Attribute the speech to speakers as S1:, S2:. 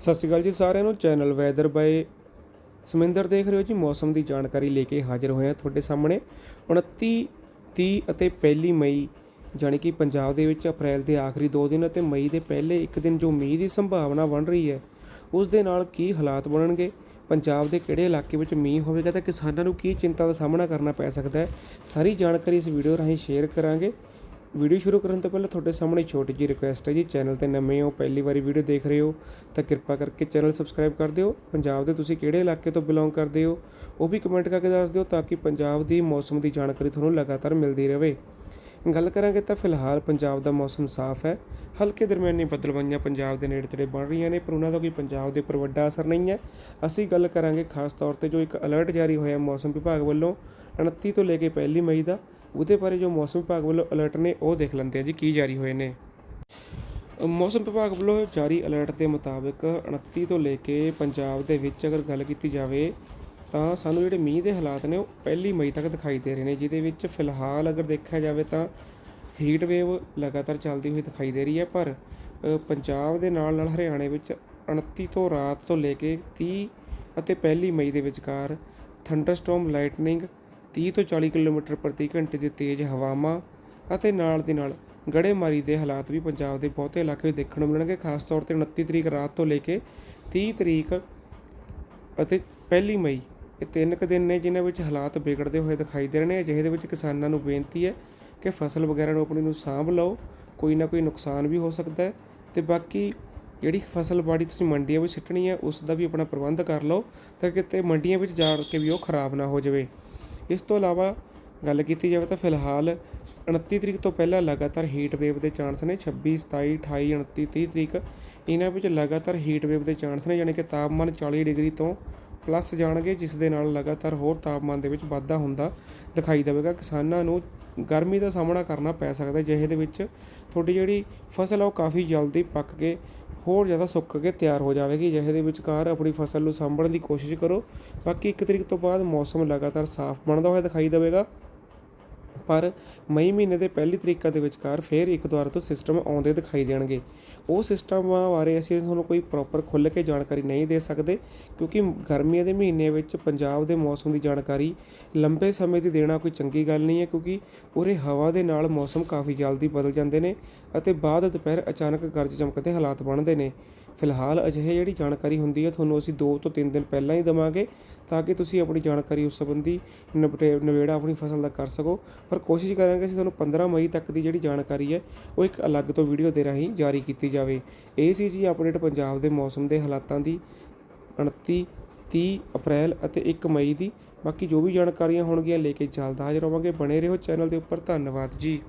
S1: ਸਤਿ ਸ਼੍ਰੀ ਅਕਾਲ ਜੀ ਸਾਰਿਆਂ ਨੂੰ। ਚੈਨਲ ਵੈਦਰ ਬਾਏ ਸਮਿੰਦਰ ਦੇਖ ਰਹੇ ਹੋ ਜੀ। ਮੌਸਮ ਦੀ ਜਾਣਕਾਰੀ ਲੈ ਕੇ ਹਾਜ਼ਰ ਹੋਏ ਹਾਂ ਤੁਹਾਡੇ ਸਾਹਮਣੇ। 29 30 ਅਤੇ 1 ਮਈ, ਜਾਣੀ ਕਿ ਪੰਜਾਬ ਦੇ ਵਿੱਚ ਅਪ੍ਰੈਲ ਦੇ ਆਖਰੀ 2 ਦਿਨ ਅਤੇ ਮਈ ਦੇ ਪਹਿਲੇ ਇੱਕ ਦਿਨ ਜੋ ਮੀਂਹ ਦੀ ਸੰਭਾਵਨਾ ਬਣ ਰਹੀ ਹੈ, ਉਸ ਦੇ ਨਾਲ ਕੀ ਹਾਲਾਤ ਬਣਨਗੇ? ਪੰਜਾਬ ਦੇ ਕਿਹੜੇ ਇਲਾਕੇ ਵਿੱਚ ਮੀਂਹ ਹੋਵੇਗਾ? ਤਾਂ ਕਿਸਾਨਾਂ ਨੂੰ ਕੀ ਚਿੰਤਾ ਦਾ ਸਾਹਮਣਾ ਕਰਨਾ ਪੈ ਸਕਦਾ ਹੈ? ਸਾਰੀ ਜਾਣਕਾਰੀ ਇਸ ਵੀਡੀਓ ਰਾਹੀਂ ਸ਼ੇਅਰ ਕਰਾਂਗੇ। ਵੀਡੀਓ ਸ਼ੁਰੂ ਕਰਨ ਤੋਂ ਪਹਿਲਾਂ ਤੁਹਾਡੇ ਸਾਹਮਣੇ ਛੋਟੀ ਜਿਹੀ ਰਿਕੁਐਸਟ ਹੈ ਜੀ। ਚੈਨਲ ਤੇ ਨਵੇਂ ਹੋ, ਪਹਿਲੀ ਵਾਰੀ ਵੀਡੀਓ ਦੇਖ ਰਹੇ ਹੋ, ਤਾਂ ਕਿਰਪਾ ਕਰਕੇ ਚੈਨਲ ਸਬਸਕ੍ਰਾਈਬ ਕਰ ਦਿਓ। ਪੰਜਾਬ ਦੇ ਤੁਸੀਂ ਕਿਹੜੇ ਇਲਾਕੇ ਤੋਂ ਬਿਲੋਂਗ ਕਰਦੇ ਹੋ, ਉਹ ਵੀ ਕਮੈਂਟ ਕਰਕੇ ਦੱਸ ਦਿਓ ਤਾਂ ਕਿ ਪੰਜਾਬ ਦੀ ਮੌਸਮ ਦੀ ਜਾਣਕਾਰੀ ਤੁਹਾਨੂੰ ਲਗਾਤਾਰ ਮਿਲਦੀ ਰਹੇ। ਗੱਲ ਕਰਾਂਗੇ ਤਾਂ ਫਿਲਹਾਲ ਪੰਜਾਬ ਦਾ ਮੌਸਮ ਸਾਫ਼ ਹੈ। ਹਲਕੇ ਦਰਮਿਆਨੀ ਬਦਲਵਾਈਆਂ ਪੰਜਾਬ ਦੇ ਨੇੜੇ ਤੇੜੇ ਬਣ ਰਹੀਆਂ ਨੇ, ਪਰ ਉਹਨਾਂ ਦਾ ਕੋਈ ਪੰਜਾਬ ਦੇ ਉੱਪਰ ਵੱਡਾ ਅਸਰ ਨਹੀਂ ਹੈ। ਅਸੀਂ ਗੱਲ ਕਰਾਂਗੇ ਖਾਸ ਤੌਰ ਤੇ ਜੋ ਇੱਕ ਅਲਰਟ ਜਾਰੀ ਹੋਇਆ ਮੌਸਮ ਵਿਭਾਗ ਵੱਲੋਂ 29 ਤੋਂ ਲੈ ਕੇ 1 ਮਈ ਦਾ। ਉਹਦੇ ਬਾਰੇ ਜੋ ਮੌਸਮ ਵਿਭਾਗ ਵੱਲੋਂ ਅਲਰਟ ਨੇ, ਉਹ ਦੇਖ ਲੈਂਦੇ ਆ ਜੀ, ਕੀ ਜਾਰੀ ਹੋਏ ਨੇ। ਮੌਸਮ ਵਿਭਾਗ ਵੱਲੋਂ ਜਾਰੀ ਅਲਰਟ ਦੇ ਮੁਤਾਬਕ 29 ਤੋਂ ਲੈ ਕੇ ਪੰਜਾਬ ਦੇ ਵਿੱਚ ਅਗਰ ਗੱਲ ਕੀਤੀ ਜਾਵੇ, ਤਾਂ ਸਾਨੂੰ ਜਿਹੜੇ ਮੀਂਹ ਦੇ ਹਾਲਾਤ ਨੇ, ਉਹ ਪਹਿਲੀ ਮਈ ਤੱਕ ਦਿਖਾਈ ਦੇ ਰਹੇ ਨੇ, ਜਿਹਦੇ ਵਿੱਚ ਫਿਲਹਾਲ ਅਗਰ ਦੇਖਿਆ ਜਾਵੇ ਤਾਂ ਹੀਟ ਵੇਵ ਲਗਾਤਾਰ ਚੱਲਦੀ ਹੋਈ ਦਿਖਾਈ ਦੇ ਰਹੀ ਹੈ, ਪਰ ਪੰਜਾਬ ਦੇ ਨਾਲ ਨਾਲ ਹਰਿਆਣੇ ਵਿੱਚ 29 ਤੋਂ ਰਾਤ ਤੋਂ ਲੈ ਕੇ 30 ਅਤੇ ਪਹਿਲੀ ਮਈ ਦੇ ਵਿਚਕਾਰ ਥੰਡਰਸਟਾਰਮ ਲਾਈਟਨਿੰਗ 30 ਤੋਂ 40 ਕਿਲੋਮੀਟਰ ਪ੍ਰਤੀ ਘੰਟੇ ਦੀ ਤੇਜ਼ ਹਵਾਵਾਂ ਅਤੇ ਨਾਲ ਦੀ ਨਾਲ ਗੜੇਮਾਰੀ ਦੇ ਹਾਲਾਤ ਵੀ ਪੰਜਾਬ ਦੇ ਬਹੁਤੇ ਇਲਾਕੇ ਵਿੱਚ ਦੇਖਣ ਨੂੰ ਮਿਲਣਗੇ। ਖਾਸ ਤੌਰ ਤੇ 29 ਤਰੀਕ ਰਾਤ ਤੋਂ ਲੈ ਕੇ 30 ਤਰੀਕ ਅਤੇ ਪਹਿਲੀ ਮਈ ਇਹ ਤਿੰਨ ਕੁ ਦਿਨ ਨੇ ਜਿਨ੍ਹਾਂ ਵਿੱਚ ਹਾਲਾਤ ਵਿਗੜਦੇ ਹੋਏ ਦਿਖਾਈ ਦੇ ਰਹੇ ਨੇ। ਅਜਿਹੇ ਦੇ ਵਿੱਚ ਕਿਸਾਨਾਂ ਨੂੰ ਬੇਨਤੀ ਹੈ ਕਿ ਫਸਲ ਵਗੈਰਾ ਨੂੰ ਆਪਣੀ ਨੂੰ ਸਾਂਭ ਲਓ। ਕੋਈ ਨਾ ਕੋਈ ਨੁਕਸਾਨ ਵੀ ਹੋ ਸਕਦਾ ਹੈ ਤੇ ਬਾਕੀ ਜਿਹੜੀ ਫਸਲ ਬਾੜੀ ਤੁਸੀਂ ਮੰਡੀਆਂ ਵਿੱਚ ਸਿੱਟਣੀ ਹੈ, ਉਸ ਦਾ ਵੀ ਆਪਣਾ ਪ੍ਰਬੰਧ ਕਰ ਲਓ ਤਾਂ ਕਿਤੇ ਮੰਡੀਆਂ ਵਿੱਚ ਜਾ ਕੇ ਵੀ ਉਹ ਖਰਾਬ ਨਾ ਹੋ ਜਾਵੇ। ਇਸ ਤੋਂ ਇਲਾਵਾ ਗੱਲ ਕੀਤੀ ਜਾਵੇ ਤਾਂ ਫਿਲਹਾਲ 29 ਤਰੀਕ ਤੋਂ ਪਹਿਲਾਂ ਲਗਾਤਾਰ ਹੀਟ ਵੇਵ ਦੇ ਚਾਂਸ ਨੇ 26 27 28 29 30 ਤਰੀਕ, ਇਹਨਾਂ ਵਿੱਚ ਲਗਾਤਾਰ ਹੀਟ ਵੇਵ ਦੇ ਚਾਂਸ ਨੇ, ਯਾਨੀ ਕਿ ਤਾਪਮਾਨ 40 ਡਿਗਰੀ ਤੋਂ ਪਲੱਸ ਜਾਣਗੇ, ਜਿਸ ਦੇ ਨਾਲ ਲਗਾਤਾਰ ਹੋਰ ਤਾਪਮਾਨ ਦੇ ਵਿੱਚ ਵਾਧਾ ਹੁੰਦਾ ਦਿਖਾਈ ਦੇਵੇਗਾ। ਕਿਸਾਨਾਂ ਨੂੰ ਗਰਮੀ ਦਾ ਸਾਹਮਣਾ ਕਰਨਾ ਪੈ ਸਕਦਾ ਜਿਹੇ ਦੇ ਵਿੱਚ ਤੁਹਾਡੀ ਜਿਹੜੀ ਫਸਲ ਆ, ਉਹ ਕਾਫੀ ਜਲਦੀ ਪੱਕ ਕੇ, ਹੋਰ ਜ਼ਿਆਦਾ ਸੁੱਕ ਕੇ ਤਿਆਰ ਹੋ ਜਾਵੇਗੀ ਜਿਹੇ ਦੇ ਵਿਚਕਾਰ ਆਪਣੀ ਫਸਲ ਨੂੰ ਸਾਂਭਣ ਦੀ ਕੋਸ਼ਿਸ਼ ਕਰੋ। ਬਾਕੀ ਇੱਕ ਤਰੀਕ ਤੋਂ ਬਾਅਦ ਮੌਸਮ ਲਗਾਤਾਰ ਸਾਫ਼ ਬਣਦਾ ਹੋਇਆ ਦਿਖਾਈ ਦੇਵੇਗਾ। ਪਰ ਮਈ ਮਹੀਨੇ ਦੇ ਪਹਿਲੀ ਤਰੀਕਾਂ ਦੇ ਵਿਚਕਾਰ ਫਿਰ ਇੱਕ ਦੁਆਰਾ ਤੋਂ ਸਿਸਟਮ ਆਉਂਦੇ ਦਿਖਾਈ ਦੇਣਗੇ। ਉਹ ਸਿਸਟਮਾਂ ਬਾਰੇ ਅਸੀਂ ਤੁਹਾਨੂੰ ਕੋਈ ਪ੍ਰੋਪਰ ਖੁੱਲ੍ਹ ਕੇ ਜਾਣਕਾਰੀ ਨਹੀਂ ਦੇ ਸਕਦੇ, ਕਿਉਂਕਿ ਗਰਮੀਆਂ ਦੇ ਮਹੀਨੇ ਵਿੱਚ ਪੰਜਾਬ ਦੇ ਮੌਸਮ ਦੀ ਜਾਣਕਾਰੀ ਲੰਬੇ ਸਮੇਂ ਦੀ ਦੇਣਾ ਕੋਈ ਚੰਗੀ ਗੱਲ ਨਹੀਂ ਹੈ, ਕਿਉਂਕਿ ਉਰੇ ਹਵਾ ਦੇ ਨਾਲ ਮੌਸਮ ਕਾਫੀ ਜਲਦੀ ਬਦਲ ਜਾਂਦੇ ਨੇ ਅਤੇ ਬਾਅਦ ਦੁਪਹਿਰ ਅਚਾਨਕ ਗਰਜ ਚਮਕਦੇ ਹਾਲਾਤ ਬਣਦੇ ਨੇ। ਫਿਲਹਾਲ ਅਜਿਹੇ ਜਿਹੜੀ ਜਾਣਕਾਰੀ ਹੁੰਦੀ ਹੈ, ਤੁਹਾਨੂੰ ਅਸੀਂ 2 ਤੋਂ 3 ਦਿਨ ਪਹਿਲਾਂ ਹੀ ਦੇਵਾਂਗੇ ਤਾਂ ਕਿ ਤੁਸੀਂ ਆਪਣੀ ਜਾਣਕਾਰੀ ਉਸ ਸੰਬੰਧੀ ਨਿਬਟੇ ਨਿਬੇੜਾ ਆਪਣੀ ਫਸਲ ਦਾ ਕਰ ਸਕੋ। ਪਰ ਕੋਸ਼ਿਸ਼ ਕਰਾਂਗੇ ਅਸੀਂ ਤੁਹਾਨੂੰ 15 ਮਈ ਤੱਕ ਦੀ ਜਿਹੜੀ ਜਾਣਕਾਰੀ ਹੈ, ਉਹ ਇੱਕ ਅਲੱਗ ਤੋਂ ਵੀਡੀਓ ਦੇ ਰਾਹੀਂ ਜਾਰੀ ਕੀਤੀ ਜਾਵੇ। ਇਹ ਸੀ ਜੀ ਅਪਡੇਟ ਪੰਜਾਬ ਦੇ ਮੌਸਮ ਦੇ ਹਾਲਾਤਾਂ ਦੀ 29 30 ਅਪ੍ਰੈਲ ਅਤੇ 1 ਮਈ ਦੀ। ਬਾਕੀ ਜੋ ਵੀ ਜਾਣਕਾਰੀਆਂ ਹੋਣਗੀਆਂ, ਲੈ ਕੇ ਜਲਦ ਹਾਜ਼ਰ ਹੋਵਾਂਗੇ ਬਣੇ ਰਹੋ ਚੈਨਲ ਦੇ ਉੱਪਰ। ਧੰਨਵਾਦ ਜੀ।